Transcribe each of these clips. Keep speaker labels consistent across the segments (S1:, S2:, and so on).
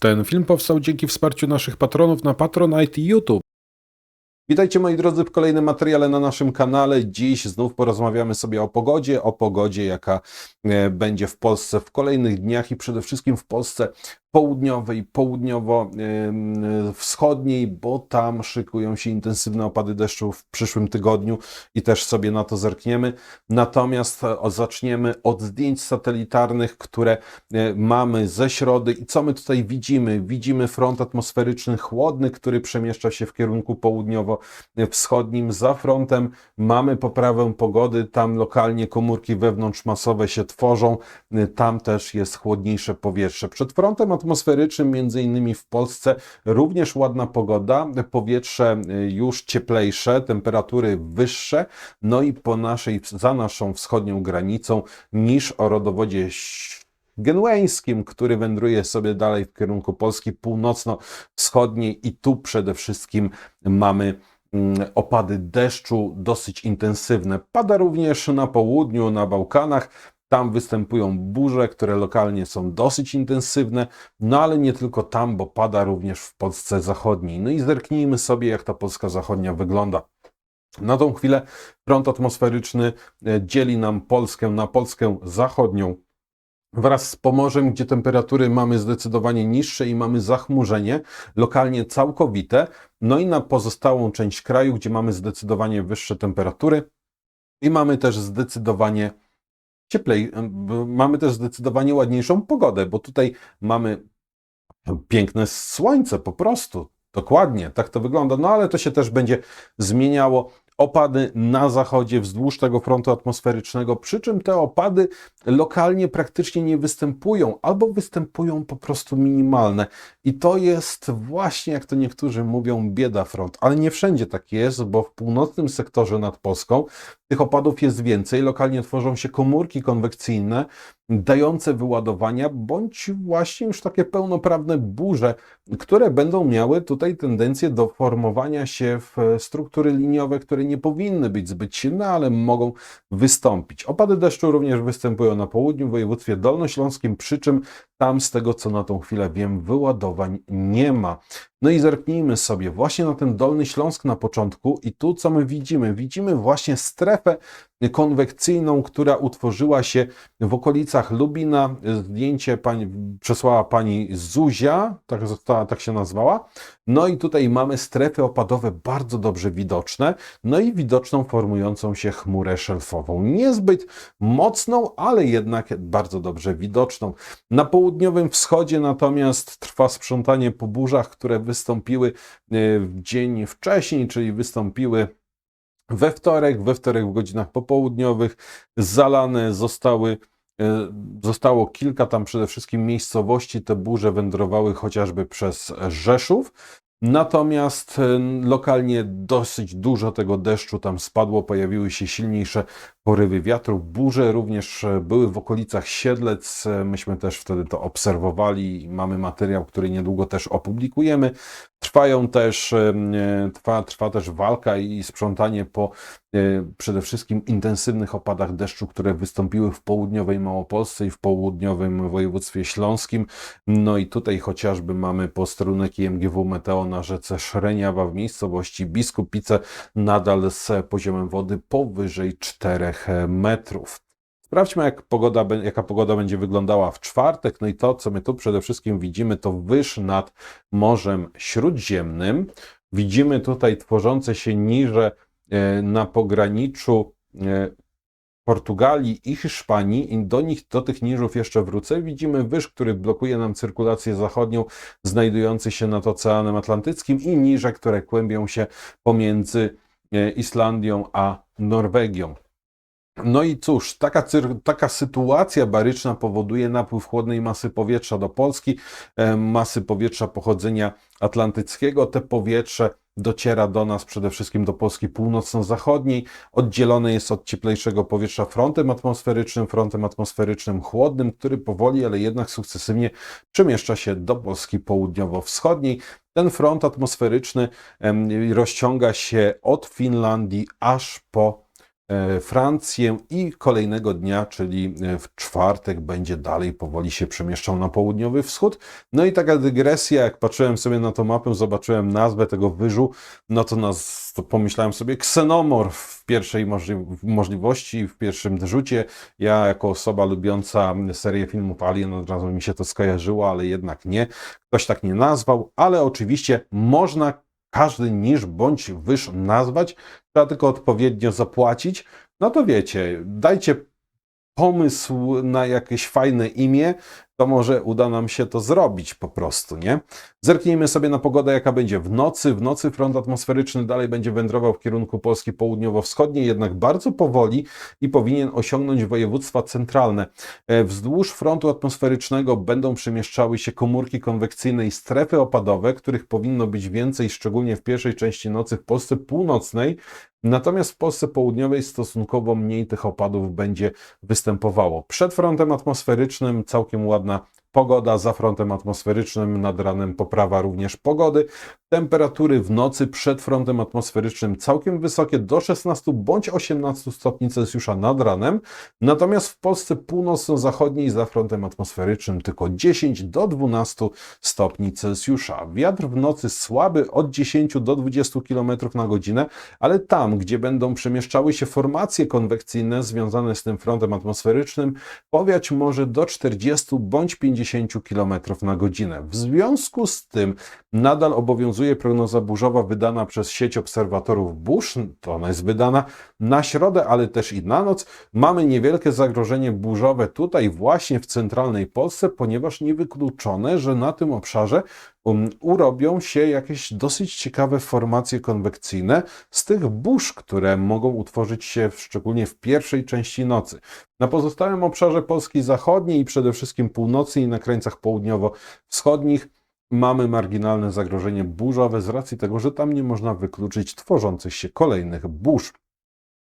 S1: Ten film powstał dzięki wsparciu naszych patronów na Patronite i YouTube. Witajcie moi drodzy w kolejnym materiale na naszym kanale. Dziś znów porozmawiamy sobie o pogodzie, o pogodzie jaka e, będzie w Polsce w kolejnych dniach i przede wszystkim w Polsce południowej, południowo-wschodniej, bo tam szykują się intensywne opady deszczu w przyszłym tygodniu i też sobie na to zerkniemy. Natomiast e, zaczniemy od zdjęć satelitarnych, które e, mamy ze środy i co my tutaj widzimy? Widzimy front atmosferyczny chłodny, który przemieszcza się w kierunku południowo-wschodnim. Za frontem mamy poprawę pogody, tam lokalnie komórki wewnątrzmasowe się tworzą, tam też jest chłodniejsze powietrze. Przed frontem atmosferycznym, między innymi w Polsce, również ładna pogoda, powietrze y, już cieplejsze, temperatury wyższe, no i po naszej, za naszą wschodnią granicą niż o rodowodzie genueńskim, który wędruje sobie dalej w kierunku Polski północno-wschodniej i tu przede wszystkim mamy mm, opady deszczu dosyć intensywne. Pada również na południu, na Bałkanach. Tam występują burze, które lokalnie są dosyć intensywne, no ale nie tylko tam, bo pada również w Polsce zachodniej. No i zerknijmy sobie, jak ta Polska zachodnia wygląda. Na tą chwilę front atmosferyczny e, dzieli nam Polskę na Polskę zachodnią wraz z Pomorzem, gdzie temperatury mamy zdecydowanie niższe i mamy zachmurzenie, lokalnie całkowite, no i na pozostałą część kraju, gdzie mamy zdecydowanie wyższe temperatury i mamy też zdecydowanie cieplej, mamy też zdecydowanie ładniejszą pogodę, bo tutaj mamy piękne słońce po prostu. Dokładnie, tak to wygląda. No ale to się też będzie zmieniało. Opady na zachodzie wzdłuż tego frontu atmosferycznego, przy czym te opady lokalnie praktycznie nie występują, albo występują po prostu minimalne. I to jest właśnie, jak to niektórzy mówią, bieda front. Ale nie wszędzie tak jest, bo w północnym sektorze nad Polską tych opadów jest więcej. Lokalnie tworzą się komórki konwekcyjne, dające wyładowania, bądź właśnie już takie pełnoprawne burze, które będą miały tutaj tendencję do formowania się w struktury liniowe, które nie powinny być zbyt silne, ale mogą wystąpić. Opady deszczu również występują na południu, w województwie dolnośląskim, przy czym tam z tego co na tą chwilę wiem, wyładowań nie ma. No i zerknijmy sobie właśnie na ten Dolny Śląsk na początku i tu co my widzimy? Widzimy właśnie strefę konwekcyjną, która utworzyła się w okolicach Lubina. Zdjęcie pani, przesłała pani Zuzia, tak, została, tak się nazwała. No i tutaj mamy strefy opadowe bardzo dobrze widoczne, no i widoczną formującą się chmurę szelfową. Niezbyt mocną, ale jednak bardzo dobrze widoczną. Na południowym wschodzie natomiast trwa sprzątanie po burzach, które wystąpiły e, w dzień wcześniej, czyli wystąpiły we wtorek, we wtorek w godzinach popołudniowych. Zalane zostały, e, zostało kilka tam przede wszystkim miejscowości, te burze wędrowały chociażby przez Rzeszów. Natomiast e, lokalnie dosyć dużo tego deszczu tam spadło, pojawiły się silniejsze porywy wiatru. Burze również e, były w okolicach Siedlec. E, Myśmy też wtedy to obserwowali mamy materiał, który niedługo też opublikujemy. Trwają też, e, trwa, trwa też walka i sprzątanie po przede wszystkim intensywnych opadach deszczu, które wystąpiły w południowej Małopolsce i w południowym województwie śląskim. No i tutaj chociażby mamy posterunek IMGW Meteo na rzece Szreniawa w miejscowości Biskupice, nadal z poziomem wody powyżej 4 metrów. Sprawdźmy, jak pogoda, jaka pogoda będzie wyglądała w czwartek. No i to, co my tu przede wszystkim widzimy, to wyż nad Morzem Śródziemnym. Widzimy tutaj tworzące się niże e, na pograniczu e, Portugalii i Hiszpanii i do nich, do tych niżów jeszcze wrócę. Widzimy wyż, który blokuje nam cyrkulację zachodnią, znajdujący się nad Oceanem Atlantyckim i niże, które kłębią się pomiędzy e, Islandią a Norwegią. No i cóż, taka, taka sytuacja baryczna powoduje napływ chłodnej masy powietrza do Polski, e, masy powietrza pochodzenia atlantyckiego. Te powietrze dociera do nas przede wszystkim do Polski północno-zachodniej. Oddzielone jest od cieplejszego powietrza frontem atmosferycznym, frontem atmosferycznym chłodnym, który powoli, ale jednak sukcesywnie przemieszcza się do Polski południowo-wschodniej. Ten front atmosferyczny rozciąga się od Finlandii aż po Francję i kolejnego dnia, czyli e, w czwartek, będzie dalej powoli się przemieszczał na południowy wschód. No i taka dygresja, jak patrzyłem sobie na tą mapę, zobaczyłem nazwę tego wyżu, no to, nas, to pomyślałem sobie ksenomor w pierwszej możli możliwości, w pierwszym rzucie. Ja jako osoba lubiąca serię filmów Alien od razu mi się to skojarzyło, ale jednak nie. Ktoś tak nie nazwał, ale oczywiście można każdy niż bądź wyż nazwać, trzeba tylko odpowiednio zapłacić. No to wiecie, dajcie pomysł na jakieś fajne imię, to może uda nam się to zrobić po prostu, nie? Zerknijmy sobie na pogodę, jaka będzie w nocy. W nocy front atmosferyczny dalej będzie wędrował w kierunku Polski południowo-wschodniej, jednak bardzo powoli i powinien osiągnąć województwa centralne. E, Wzdłuż frontu atmosferycznego będą przemieszczały się komórki konwekcyjne i strefy opadowe, których powinno być więcej, szczególnie w pierwszej części nocy w Polsce północnej. Natomiast w Polsce południowej stosunkowo mniej tych opadów będzie występowało. Przed frontem atmosferycznym całkiem ładna pogoda, za frontem atmosferycznym nad ranem poprawa również pogody. Temperatury w nocy przed frontem atmosferycznym całkiem wysokie, do 16 bądź 18 stopni Celsjusza nad ranem. Natomiast w Polsce północno-zachodniej za frontem atmosferycznym tylko 10 do 12 stopni Celsjusza. Wiatr w nocy słaby od 10 do 20 km na godzinę, ale tam, gdzie będą przemieszczały się formacje konwekcyjne związane z tym frontem atmosferycznym, powiać może do 40 bądź 50 km na godzinę. W związku z tym nadal obowiązuje prognoza burzowa wydana przez sieć obserwatorów burz, to ona jest wydana na środę, ale też i na noc. Mamy niewielkie zagrożenie burzowe tutaj właśnie w centralnej Polsce, ponieważ niewykluczone, że na tym obszarze um, urobią się jakieś dosyć ciekawe formacje konwekcyjne z tych burz, które mogą utworzyć się w, szczególnie w pierwszej części nocy. Na pozostałym obszarze Polski Zachodniej i przede wszystkim północy i na krańcach południowo-wschodnich mamy marginalne zagrożenie burzowe z racji tego, że tam nie można wykluczyć tworzących się kolejnych burz.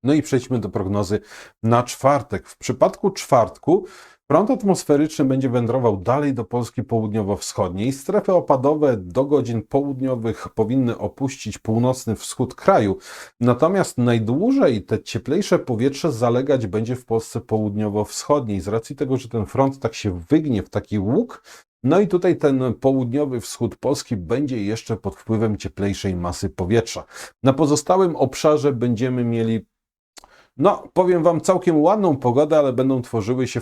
S1: No i przejdźmy do prognozy na czwartek. W przypadku czwartku Front atmosferyczny będzie wędrował dalej do Polski południowo-wschodniej. Strefy opadowe do godzin południowych powinny opuścić północny wschód kraju. Natomiast najdłużej te cieplejsze powietrze zalegać będzie w Polsce południowo-wschodniej. Z racji tego, że ten front tak się wygnie w taki łuk, no i tutaj ten południowy wschód Polski będzie jeszcze pod wpływem cieplejszej masy powietrza. Na pozostałym obszarze będziemy mieli no, powiem Wam, całkiem ładną pogodę, ale będą tworzyły się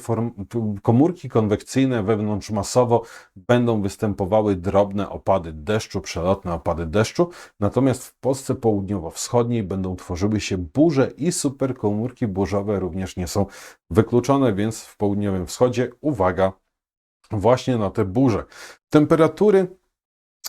S1: komórki konwekcyjne wewnątrzmasowo, będą występowały drobne opady deszczu, przelotne opady deszczu. Natomiast w Polsce południowo-wschodniej będą tworzyły się burze i superkomórki burzowe również nie są wykluczone, więc w południowym wschodzie uwaga właśnie na te burze. Temperatury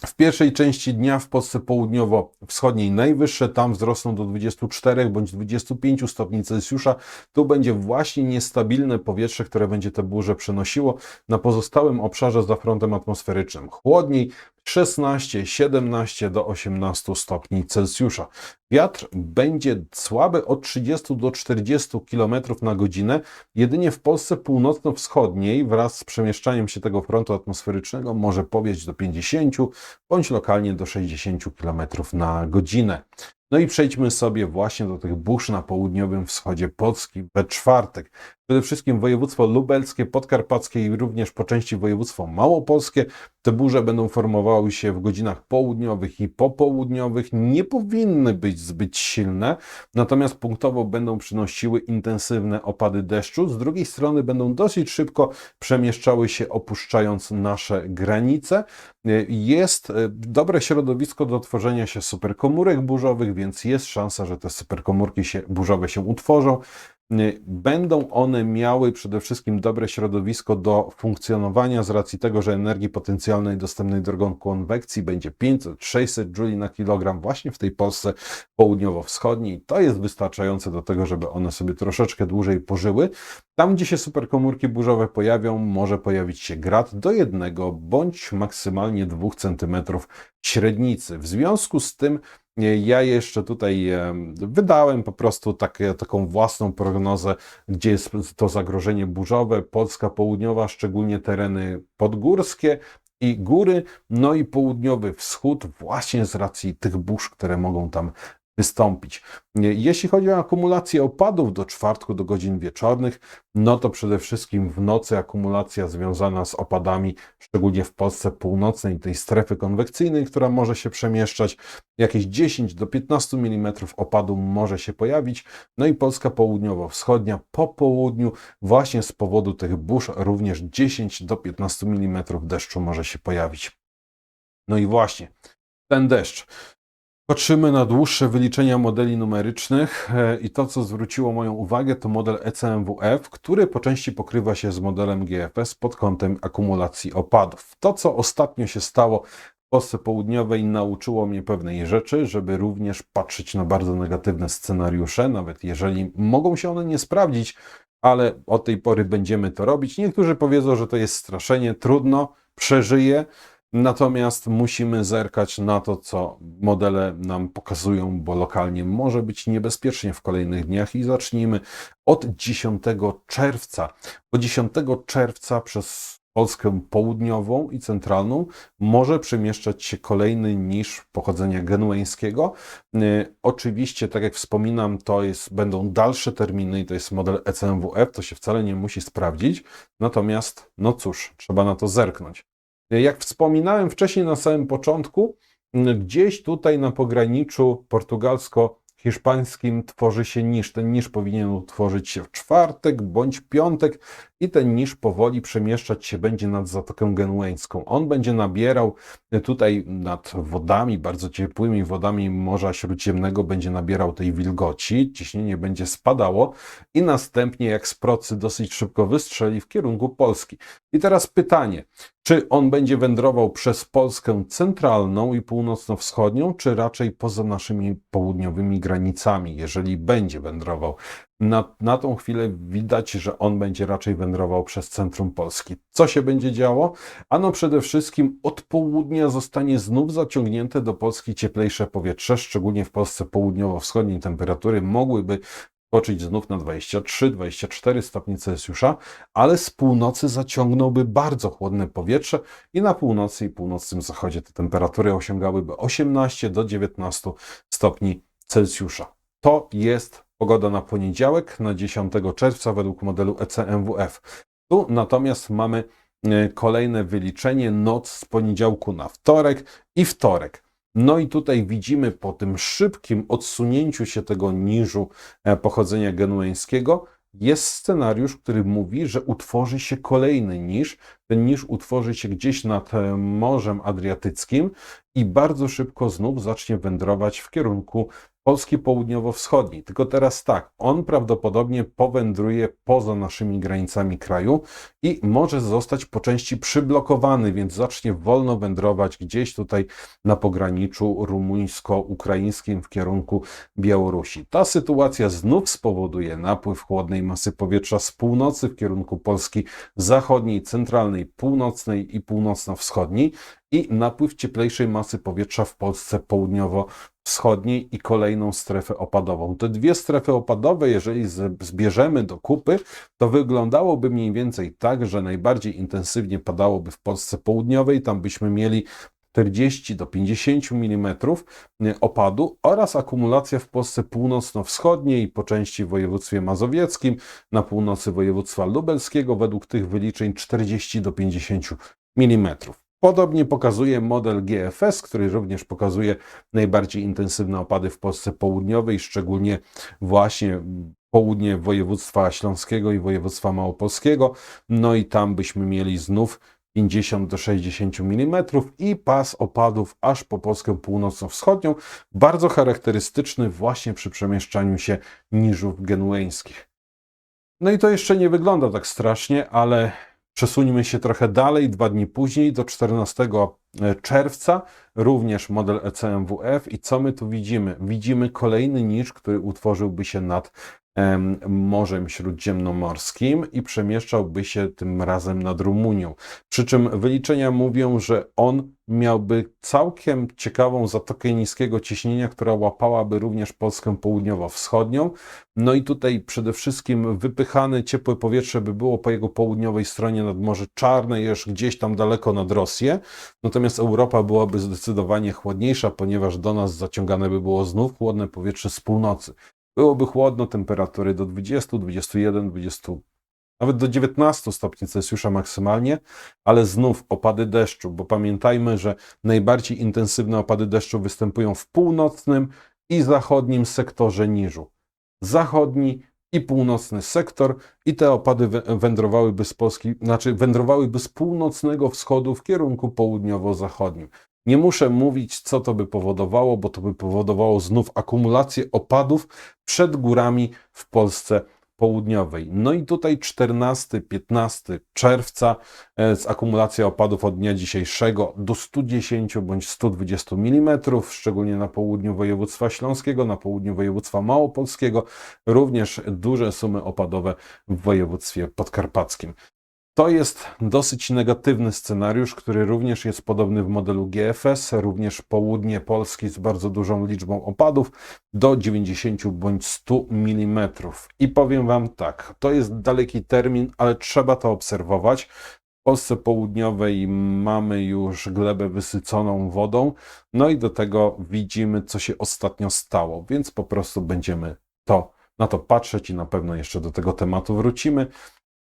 S1: w pierwszej części dnia w Polsce południowo-wschodniej najwyższe, tam wzrosną do 24 bądź 25 stopni Celsjusza. Tu będzie właśnie niestabilne powietrze, które będzie te burze przenosiło. Na pozostałym obszarze za frontem atmosferycznym chłodniej, 16, 17 do 18 stopni Celsjusza. Wiatr będzie słaby od 30 do 40 km na godzinę. Jedynie w Polsce północno-wschodniej wraz z przemieszczaniem się tego frontu atmosferycznego może powieść do 50 bądź lokalnie do 60 km na godzinę. No i przejdźmy sobie właśnie do tych burz na południowym wschodzie Polski we czwartek. Przede wszystkim województwo lubelskie, podkarpackie i również po części województwo małopolskie. Te burze będą formowały się w godzinach południowych i popołudniowych. Nie powinny być zbyt silne, natomiast punktowo będą przynosiły intensywne opady deszczu. Z drugiej strony będą dosyć szybko przemieszczały się opuszczając nasze granice. Jest e, dobre środowisko do tworzenia się superkomórek burzowych, więc jest szansa, że te superkomórki się, burzowe się utworzą. Y, będą one miały przede wszystkim dobre środowisko do funkcjonowania z racji tego, że energii potencjalnej dostępnej drogą konwekcji będzie 500-600 Joule na kilogram właśnie w tej Polsce południowo-wschodniej. To jest wystarczające do tego, żeby one sobie troszeczkę dłużej pożyły. Tam, gdzie się superkomórki burzowe pojawią, może pojawić się grad do jednego bądź maksymalnie 2 cm średnicy. W związku z tym ja jeszcze tutaj wydałem po prostu taką własną prognozę, gdzie jest to zagrożenie burzowe. Polska południowa, szczególnie tereny podgórskie i góry, no i południowy wschód, właśnie z racji tych burz, które mogą tam wystąpić. Jeśli chodzi o akumulację opadów do czwartku, do godzin wieczornych, no to przede wszystkim w nocy akumulacja związana z opadami, szczególnie w Polsce północnej, tej strefy konwekcyjnej, która może się przemieszczać, jakieś 10 do 15 mm opadu może się pojawić. No i Polska południowo-wschodnia po południu, właśnie z powodu tych burz, również 10 do 15 mm deszczu może się pojawić. No i właśnie ten deszcz. Patrzymy na dłuższe wyliczenia modeli numerycznych e, i to, co zwróciło moją uwagę, to model ECMWF, który po części pokrywa się z modelem GFS pod kątem akumulacji opadów. To, co ostatnio się stało w Polsce Południowej, nauczyło mnie pewnej rzeczy, żeby również patrzeć na bardzo negatywne scenariusze, nawet jeżeli mogą się one nie sprawdzić, ale od tej pory będziemy to robić. Niektórzy powiedzą, że to jest straszenie, trudno, przeżyję. Natomiast musimy zerkać na to, co modele nam pokazują, bo lokalnie może być niebezpiecznie w kolejnych dniach i zacznijmy od 10 czerwca. Bo 10 czerwca przez Polskę południową i centralną może przemieszczać się kolejny niż pochodzenia genueńskiego. Yy, oczywiście, tak jak wspominam, to jest, będą dalsze terminy i to jest model ECMWF, to się wcale nie musi sprawdzić. Natomiast, no cóż, trzeba na to zerknąć. Jak wspominałem wcześniej na samym początku, gdzieś tutaj na pograniczu portugalsko-hiszpańskim tworzy się niż. Ten niż powinien utworzyć się w czwartek bądź piątek i ten niż powoli przemieszczać się będzie nad Zatokę Genueńską. On będzie nabierał tutaj nad wodami, bardzo ciepłymi wodami Morza Śródziemnego, będzie nabierał tej wilgoci, ciśnienie będzie spadało i następnie jak z procy dosyć szybko wystrzeli w kierunku Polski. I teraz pytanie, czy on będzie wędrował przez Polskę centralną i północno-wschodnią, czy raczej poza naszymi południowymi granicami, jeżeli będzie wędrował? Na, na tą chwilę widać, że on będzie raczej wędrował przez centrum Polski. Co się będzie działo? Ano przede wszystkim od południa zostanie znów zaciągnięte do Polski cieplejsze powietrze, szczególnie w Polsce południowo-wschodniej temperatury mogłyby skoczyć znów na 23-24 stopni Celsjusza, ale z północy zaciągnąłby bardzo chłodne powietrze i na północy i północnym zachodzie te temperatury osiągałyby 18 do 19 stopni Celsjusza. To jest pogoda na poniedziałek, na 10 czerwca według modelu ECMWF. Tu natomiast mamy e, kolejne wyliczenie noc z poniedziałku na wtorek i wtorek. No i tutaj widzimy po tym szybkim odsunięciu się tego niżu e, pochodzenia genueńskiego, jest scenariusz, który mówi, że utworzy się kolejny niż. Ten niż utworzy się gdzieś nad e, Morzem Adriatyckim i bardzo szybko znów zacznie wędrować w kierunku Polski południowo-wschodniej. Tylko teraz tak, on prawdopodobnie powędruje poza naszymi granicami kraju i może zostać po części przyblokowany, więc zacznie wolno wędrować gdzieś tutaj na pograniczu rumuńsko-ukraińskim w kierunku Białorusi. Ta sytuacja znów spowoduje napływ chłodnej masy powietrza z północy w kierunku Polski zachodniej, centralnej, północnej i północno-wschodniej i napływ cieplejszej masy powietrza w Polsce południowo-wschodniej i kolejną strefę opadową. Te dwie strefy opadowe, jeżeli zbierzemy do kupy, to wyglądałoby mniej więcej tak, że najbardziej intensywnie padałoby w Polsce południowej, tam byśmy mieli 40 do 50 mm opadu oraz akumulacja w Polsce północno-wschodniej, po części w województwie mazowieckim, na północy województwa lubelskiego, według tych wyliczeń 40 do 50 mm. Podobnie pokazuje model GFS, który również pokazuje najbardziej intensywne opady w Polsce południowej, szczególnie właśnie południe województwa śląskiego i województwa małopolskiego. No i tam byśmy mieli znów 50 do 60 mm i pas opadów aż po Polskę północno-wschodnią, bardzo charakterystyczny właśnie przy przemieszczaniu się niżów genueńskich. No i to jeszcze nie wygląda tak strasznie, ale Przesuńmy się trochę dalej, dwa dni później, do 14 czerwca, również model E ECMWF. I co my tu widzimy? Widzimy kolejny niż, który utworzyłby się nad Morzem Śródziemnomorskim i przemieszczałby się tym razem nad Rumunią. Przy czym wyliczenia mówią, że on miałby całkiem ciekawą zatokę niskiego ciśnienia, która łapałaby również Polskę południowo-wschodnią. No i tutaj przede wszystkim wypychane ciepłe powietrze by było po jego południowej stronie nad Morze Czarne, już gdzieś tam daleko nad Rosję. Natomiast Europa byłaby zdecydowanie chłodniejsza, ponieważ do nas zaciągane by było znów chłodne powietrze z północy. Byłoby chłodno, temperatury do 20, 21, 20, nawet do 19 stopni Celsjusza maksymalnie, ale znów opady deszczu, bo pamiętajmy, że najbardziej intensywne opady deszczu występują w północnym i zachodnim sektorze niżu. Zachodni i północny sektor i te opady wę- wędrowałyby z Polski, znaczy wędrowałyby z północnego wschodu w kierunku południowo-zachodnim. Nie muszę mówić, co to by powodowało, bo to by powodowało znów akumulację opadów przed górami w Polsce południowej. No i tutaj 14-15 czerwca e, z akumulacja opadów od dnia dzisiejszego do 110 bądź 120 mm, szczególnie na południu województwa śląskiego, na południu województwa małopolskiego, również duże sumy opadowe w województwie podkarpackim. To jest dosyć negatywny scenariusz, który również jest podobny w modelu GFS, również południe Polski z bardzo dużą liczbą opadów do 90 bądź 100 mm. I powiem Wam tak, to jest daleki termin, ale trzeba to obserwować. W Polsce Południowej mamy już glebę wysyconą wodą, no i do tego widzimy, co się ostatnio stało, więc po prostu będziemy to, na to patrzeć i na pewno jeszcze do tego tematu wrócimy.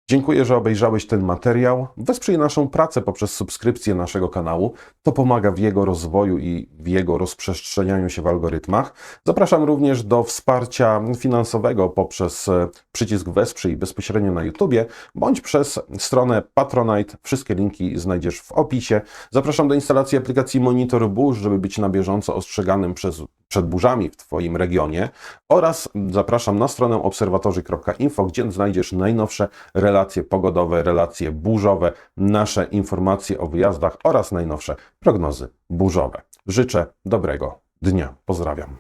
S1: Dziękuję, że obejrzałeś ten materiał. Wesprzyj naszą pracę poprzez subskrypcję naszego kanału. To pomaga w jego rozwoju i w jego rozprzestrzenianiu się w algorytmach. Zapraszam również do wsparcia finansowego poprzez e, przycisk Wesprzyj bezpośrednio na YouTubie, bądź przez stronę Patronite. Wszystkie linki znajdziesz w opisie. Zapraszam do instalacji aplikacji Monitor Burz, żeby być na bieżąco ostrzeganym przez, przed burzami w Twoim regionie. Oraz zapraszam na stronę obserwatorzy.info, gdzie znajdziesz najnowsze relacje pogodowe, relacje burzowe, nasze informacje o wyjazdach oraz najnowsze prognozy burzowe. Życzę dobrego dnia. Pozdrawiam.